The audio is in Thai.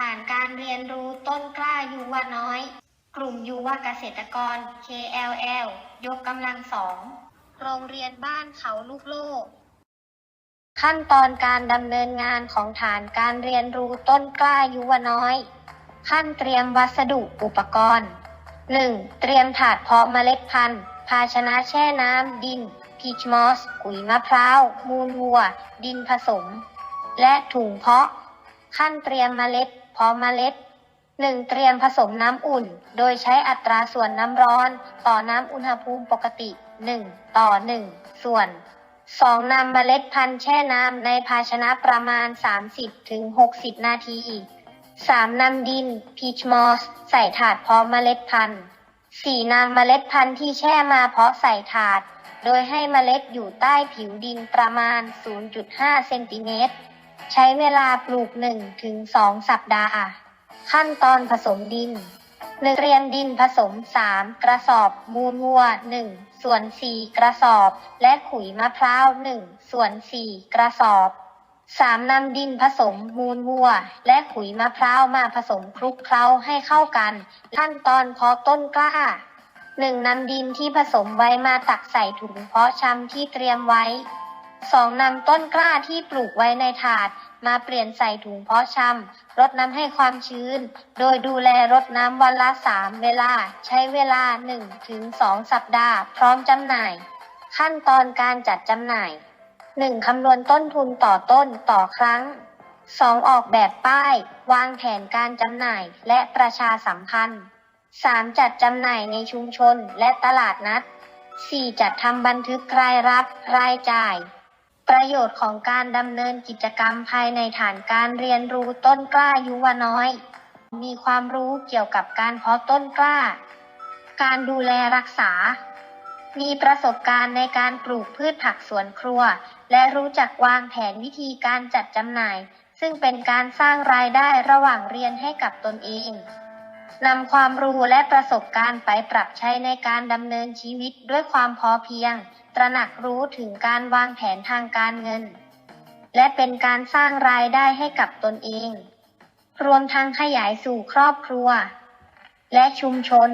ฐานการเรียนรู้ต้นกล้ายุวน้อย กลุ่มยุวเกษตรกร KLL ยกกำลังสอง โรงเรียนบ้านเขาลูกโลก ขั้นตอนการดำเนินงานของฐานการเรียนรู้ต้นกล้ายุวน้อย ขั้นเตรียมวัสดุอุปกรณ์ 1. เตรียมถาดเพาะเมล็ดพันธุ์ ภาชนะแช่น้ำดินพีชมอสขุยมะพร้าว มูลวัว ดินผสม และถุงเพาะ ขั้นเตรียมเมล็ด พาะเมล็ด 1. เตรียมผสมน้ำอุ่น โดยใช้อัตราส่วนน้ำร้อน ต่อน้ำอุณหภูมิปกติ 1 ต่อ 1 ส่วน 2. นำเมล็ดพันธุ์แช่น้ำในภาชนะประมาณ 30-60 นาที 3. นำดินพีชมอสใส่ถาดพาะเมล็ดพันธุ์ 4. นำเมล็ดพันธุ์ที่แช่มาเพาะใส่ถาด โดยให้เมล็ดอยู่ใต้ผิวดินประมาณ 0.5 เซนติเมตร ใช้เวลาปลูก 1-2 สัปดาห์ ขั้นตอนผสมดิน 1. เรียมดินผสม 3 กระสอบมูลวัว 1 ส่วน 4 กระสอบ และขุยมะพร้าว 1 ส่วน 4 กระสอบ 3. นำดินผสมมูลวัว และขุยมะพร้าวมาผสมคลุกเคล้าให้เข้ากัน ขั้นตอนเพาะต้นกล้า 1. นำดินที่ผสมไว้มาตักใส่ถุงเพาะชำที่เตรียมไว้ 2. นำต้นกล้าที่ปลูกไว้ในถาด มาเปลี่ยนใส่ถุงเพาะชำรดน้ำให้ความชื้น โดยดูแลรดน้ำวันละ 3 เวลา ใช้เวลา 1-2 สัปดาห์ พร้อมจำหน่าย ขั้นตอนการจัดจำหน่าย 1. คำนวณต้นทุนต่อต้นต่อครั้ง 2. ออกแบบป้าย วางแผนการจำหน่ายและประชาสัมพันธ์ 3. จัดจำหน่ายในชุมชนและตลาดนัด 4. จัดทำบันทึกรายรับ รายจ่าย ประโยชน์ของการดำเนินกิจกรรมภายในฐานการเรียนรู้ต้นกล้ายุวน้อย มีความรู้เกี่ยวกับการเพาะต้นกล้า การดูแลรักษา มีประสบการณ์ในการปลูกพืชผักสวนครัว และรู้จักวางแผนวิธีการจัดจำหน่าย ซึ่งเป็นการสร้างรายได้ระหว่างเรียนให้กับตนเอง นำความรู้และประสบการณ์ไปปรับใช้ในการดำเนินชีวิตด้วยความพอเพียง ตระหนักรู้ถึงการวางแผนทางการเงิน และเป็นการสร้างรายได้ให้กับตนเอง รวมทั้งขยายสู่ครอบครัว และชุมชน